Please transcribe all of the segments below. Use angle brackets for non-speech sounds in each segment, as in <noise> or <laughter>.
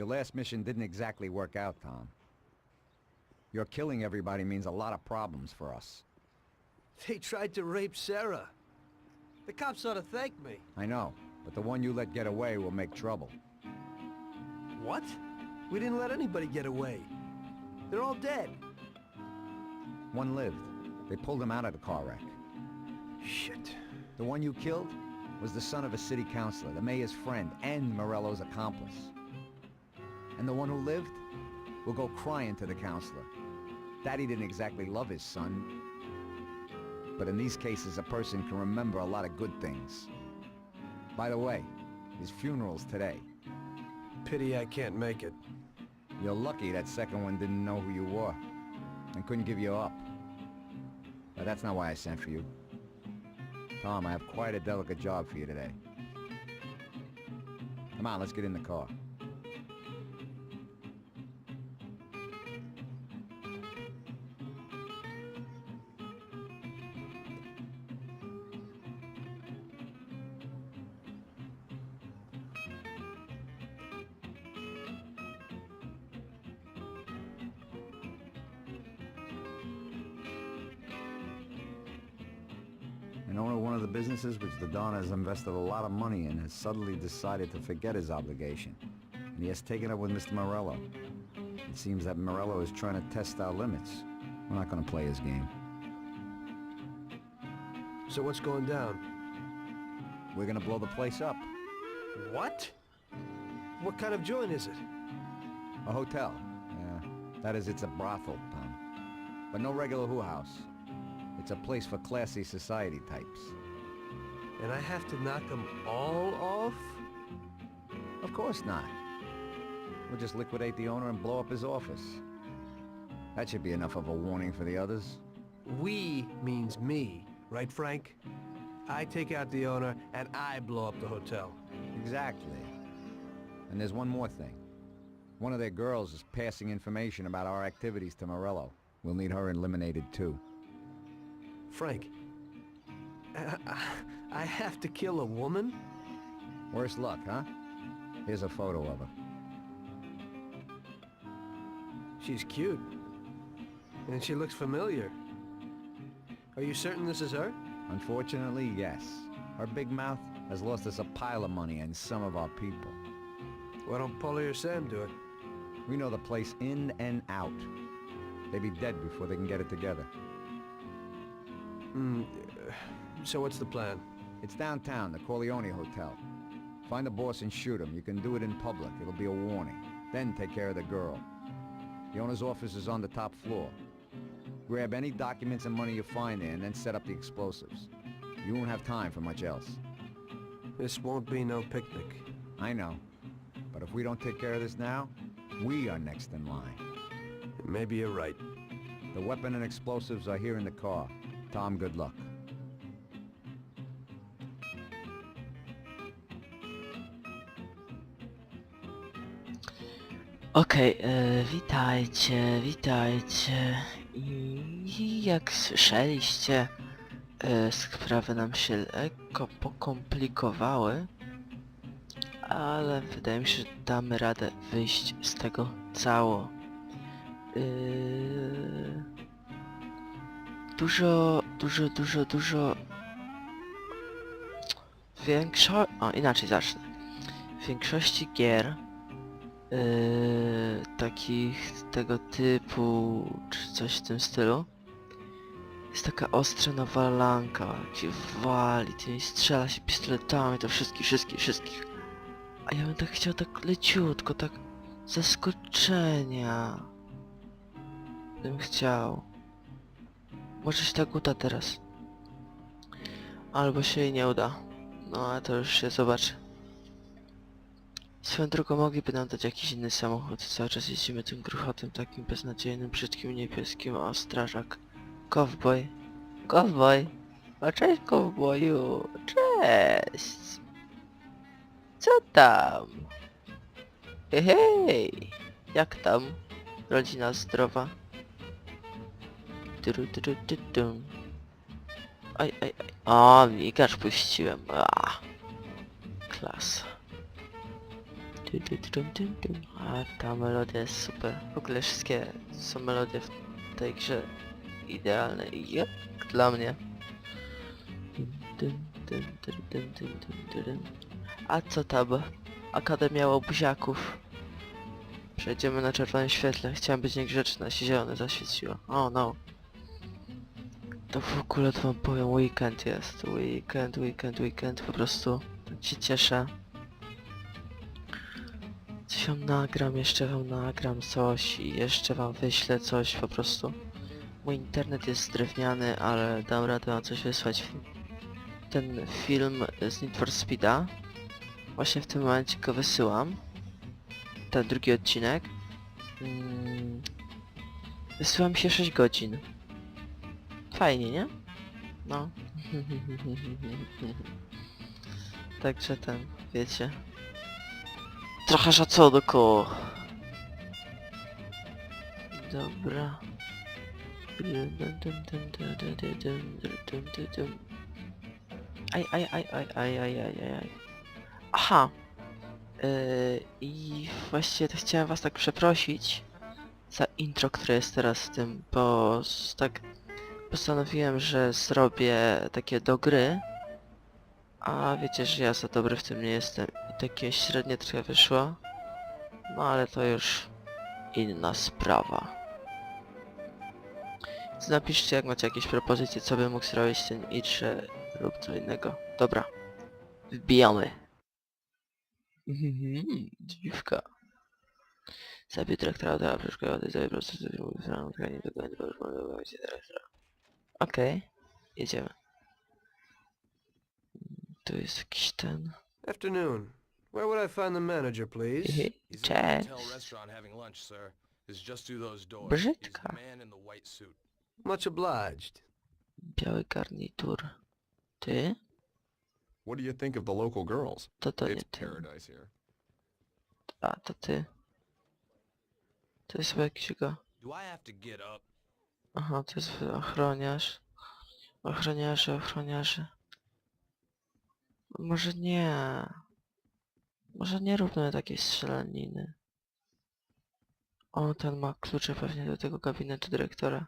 Your last mission didn't exactly work out, Tom. Your killing everybody means a lot of problems for us. They tried to rape Sarah. The cops ought to thank me. I know, but the one you let get away will make trouble. What? We didn't let anybody get away. They're all dead. One lived. They pulled him out of the car wreck. Shit. The one you killed was the son of a city councilor, the mayor's friend, and Morello's accomplice. And the one who lived will go crying to the counselor. Daddy didn't exactly love his son. But in these cases, a person can remember a lot of good things. By the way, his funeral's today. Pity I can't make it. You're lucky that second one didn't know who you were and couldn't give you up. But that's not why I sent for you. Tom, I have quite a delicate job for you today. Come on, let's get in the car. Owner of one of the businesses which the Don has invested a lot of money in has suddenly decided to forget his obligation. And he has taken up with Mr. Morello. It seems that Morello is trying to test our limits. We're not going to play his game. So what's going down? We're going to blow the place up. What? What kind of joint is it? A hotel. Yeah, that is, it's a brothel, Tom. But no regular who house. It's a place for classy society types. And I have to knock them all off? Of course not. We'll just liquidate the owner and blow up his office. That should be enough of a warning for the others. We means me, right Frank? I take out the owner and I blow up the hotel. Exactly. And there's one more thing. One of their girls is passing information about our activities to Morello. We'll need her eliminated too. Frank, I, I, I have to kill a woman? Worse luck, huh? Here's a photo of her. She's cute. And she looks familiar. Are you certain this is her? Unfortunately, yes. Her big mouth has lost us a pile of money and some of our people. Why don't Polly or Sam do it? We know the place in and out. They'd be dead before they can get it together. Uh, so what's the plan? It's downtown, the Corleone Hotel. Find the boss and shoot him. You can do it in public. It'll be a warning. Then take care of the girl. The owner's office is on the top floor. Grab any documents and money you find there and then set up the explosives. You won't have time for much else. This won't be no picnic. I know. But if we don't take care of this now, we are next in line. Maybe you're right. The weapon and explosives are here in the car. Tom, good luck. Okej, e, witajcie, witajcie. I jak słyszeliście, e, sprawy nam się lekko pokomplikowały, ale wydaje mi się, że damy radę wyjść z tego cało. Yy, dużo, dużo, dużo, dużo większo... O, inaczej zacznę. W większości gier yy, takich tego typu, czy coś w tym stylu, jest taka ostra nawalanka, gdzie wali, tymi strzela się pistoletami, to wszystkich, wszystkich, wszystkich. A ja bym tak chciał tak leciutko, tak zaskoczenia. Bym chciał. Może się tak uda teraz. Albo się jej nie uda. No ale to już się zobaczy. Swoją drogą mogliby nam dać jakiś inny samochód. Cały czas jeździmy tym gruchotem takim beznadziejnym, brzydkim, niebieskim, o strażak. Cowboy. Cowboy. O cześć cowboyu. Cześć. Co tam? Hej, hej. Jak tam? Rodzina zdrowa? Turu, turu, tu, tum. Aj, aj, aj. Migacz puściłem. A. Klasa. A ta melodia jest super. W ogóle wszystkie są melodie w tej grze idealne. Jak dla mnie. A co tam? Akademia Łobuziaków. Przejdziemy na czerwonym świetle. Chciałem być niegrzeczny, a się zielone zaświeciło. O no. To w ogóle to wam powiem, weekend jest. Weekend, weekend, weekend. Po prostu się cieszę. Coś wam nagram, jeszcze wam nagram coś i jeszcze wam wyślę coś po prostu. Mój internet jest drewniany, ale dam radę wam coś wysłać. Ten film z Need for Speeda. Właśnie w tym momencie go wysyłam. Ten drugi odcinek. Mm, wysyłam się 6 godzin fajnie, nie? No. <laughs> Także ten, wiecie. Trochę szaco koło. Dobra. Aj, aj, aj, aj, aj, aj, aj, aj. Aha. Yy, I właśnie chciałem was tak przeprosić za intro, które jest teraz w tym, bo tak postanowiłem, że zrobię takie do gry, a wiecie, że ja za dobry w tym nie jestem i takie średnie trochę wyszło, no ale to już inna sprawa. Więc Napiszcie jak macie jakieś propozycje, co bym mógł zrobić ten i czy lub co innego. Dobra, wbijamy. Mhm, dziwka. Zabił dyrektora oddziału przeszkoły, zabił proces do filmu, wyznaną tkanie do końca, już mogę wybrać dyrektora. Okej, jedziemy. Tu jest jakiś ten... Afternoon. Where would I find the manager, please? He's in the Cześć. hotel restaurant having lunch, sir. Is just through those doors. Brzydka. He's the man in the white suit. Much obliged. Biały garnitur. Ty? What do you think of the local girls? To to nie it's ty. paradise here. A, to ty. To jest chyba jakiś go... Do I have to get up? Aha, to jest ochroniarz. Ochroniarze, ochroniarze. Może nie. Może nie róbmy takiej strzelaniny. O, ten ma klucze pewnie do tego gabinetu dyrektora.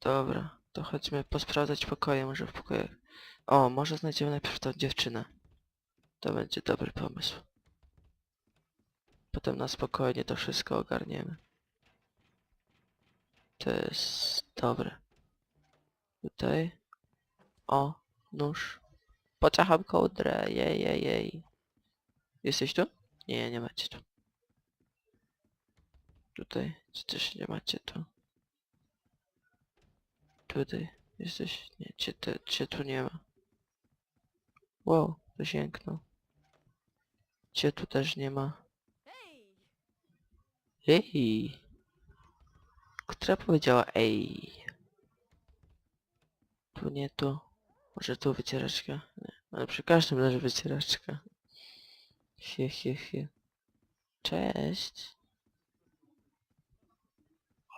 Dobra, to chodźmy posprawdzać pokoje, może w pokojach. O, może znajdziemy najpierw tą dziewczynę. To będzie dobry pomysł. Potem na spokojnie to wszystko ogarniemy. To jest dobre. Tutaj. O, nóż. Poczacham kołdrę, jej, jej, jej. Jesteś tu? Nie, nie macie tu. Tutaj, czy też nie macie tu? Tutaj, jesteś? Nie, cię, te, cię tu nie ma. Wow, zasięgnął. Cię tu też nie ma. Ej! Która powiedziała ej? Tu nie tu. Może tu wycieraczka? Nie. Ale przy każdym leży wycieraczka. Hie, hie, hie. Cześć.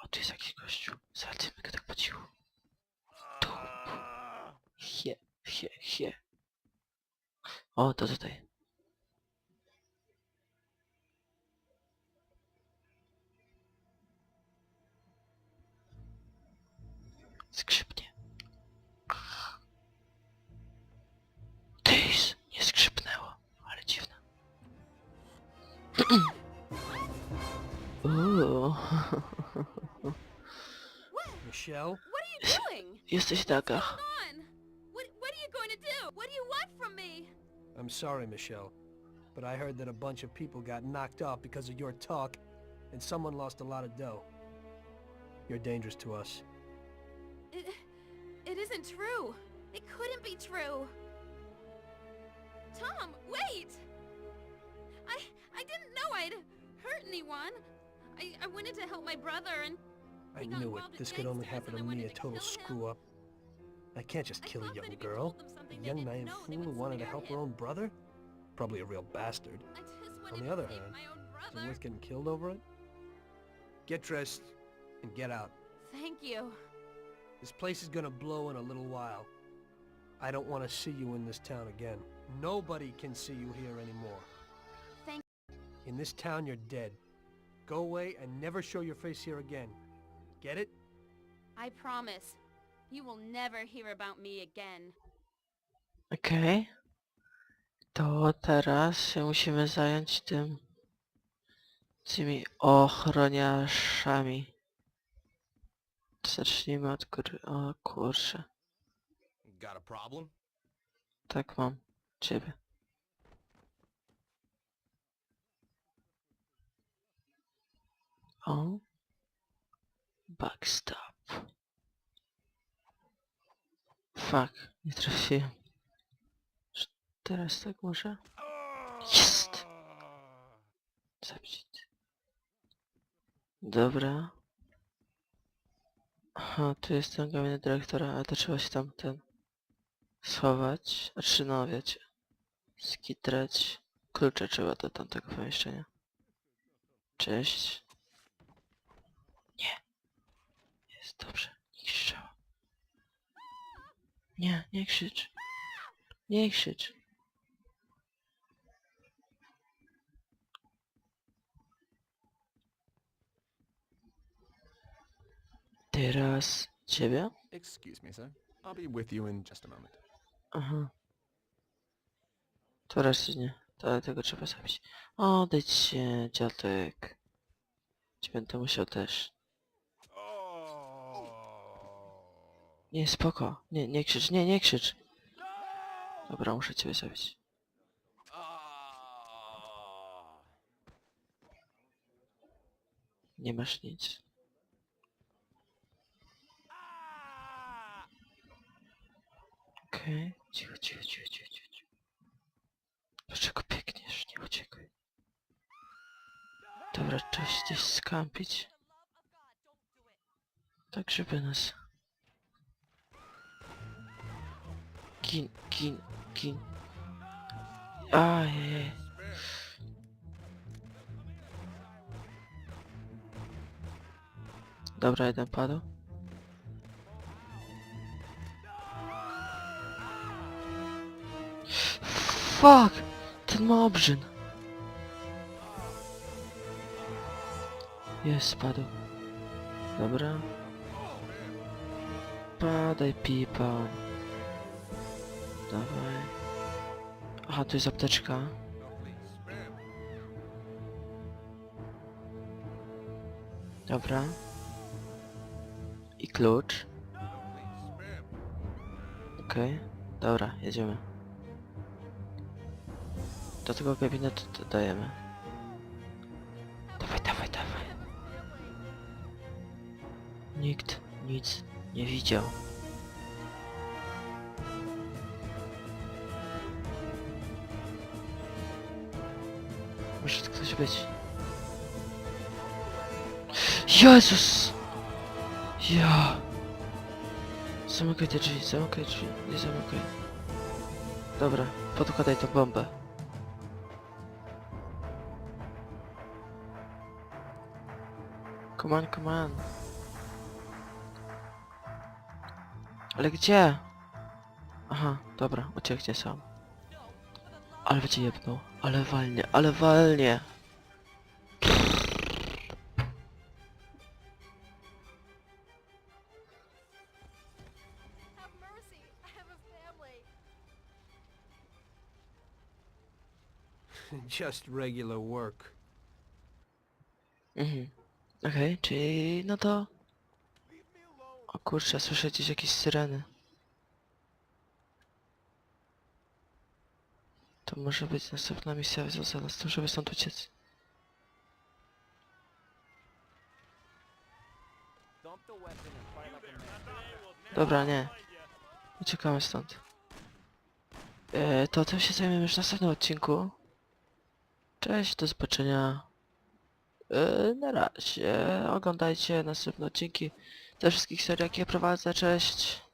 O, tu jest jakiś gościu. Zalczymy go tak po cichu. Tu. Hie, hie, hie. O, to tutaj. Skrzypnie. Tyś, nie skrzypnęło, ale dziwne. Uuu, Michelle? What are you doing? jesteś Daga. Hold on. What, what are you going to do? What do you want from me? I'm sorry, Michelle, but I heard that a bunch of people got knocked off because of your talk, and someone lost a lot of dough. You're dangerous to us. It, isn't true. It couldn't be true. Tom, wait! I... I didn't know I'd hurt anyone. I, I wanted to help my brother and I knew it. This could only happen to me, a to total screw up. I can't just kill a young girl. A young naive fool who wanted to help her own brother? Probably a real bastard. I just wanted On the other hand, Is it worth getting killed over it? Get dressed and get out. Thank you. This place is gonna blow in a little while. I don't want to see you in this town again. Nobody can see you here anymore. Thank- In this town, you're dead. Go away and never show your face here again. Get it? I promise. You will never hear about me again. Okej. To teraz się musimy zająć tym... tymi ochroniarzami. Zacznijmy od góry. O kurczę. Got a problem? Tak mam. Ciebie. O. Backstop. Fuck, nie trafiłem. Czy Teraz tak może? Jest! Zabić. Dobra. Aha, tu jest ten gabinet dyrektora, ale to trzeba się tam ten schować, znaczy no wiecie, skitrać. Klucze trzeba do tamtego pomieszczenia. Cześć. Nie. Jest dobrze. Nie krzyczała. Nie, nie krzycz. Nie krzycz. Teraz ciebie? Excuse me, sir. I'll be with you in just a moment. Aha. To raczej nie. To, tego trzeba zabić. Odejdź się, dziadek. Ci będę musiał też. Nie, spoko. Nie, nie krzycz, nie, nie krzycz. Dobra, muszę ciebie zabić. Nie masz nic. Okej, cicho, cicho, cicho, cicho, cicho. cicho. Dlaczego biegniesz? Nie uciekaj. Dobra, trzeba się gdzieś skampić. Tak, żeby nas... Gin, gin, gin. Ajajaj. Dobra, jeden padł. Fuck! Ten ma obrzyn. Jest, spadł. Dobra. Padaj, pipa. Dawaj. Aha, tu jest apteczka. Dobra. I klucz. Okej. Dobra, jedziemy. Do tego gabinetu dajemy. Dawaj, dawaj, dawaj. Nikt nic nie widział. Może to ktoś być. Jezus! Ja! Zamykaj te drzwi, zamykaj drzwi, nie zamykaj. Dobra, podkładaj tą bombę. Come on, come on. Ale gdzie? Aha, dobra, ucieknie sam. Ale będzie jebnął. Ale walnie, ale walnie. Just regular work. Mhm. Okej, czyli no to... O kurczę, słyszę gdzieś jakieś syreny. To może być następna misja związana z tym, żeby stąd uciec. Dobra, nie. Uciekamy stąd. E, to tym się zajmiemy już w następnym odcinku. Cześć, do zobaczenia. Yy, na razie. Oglądajcie następne odcinki. Te wszystkich serii jakie prowadzę. Cześć.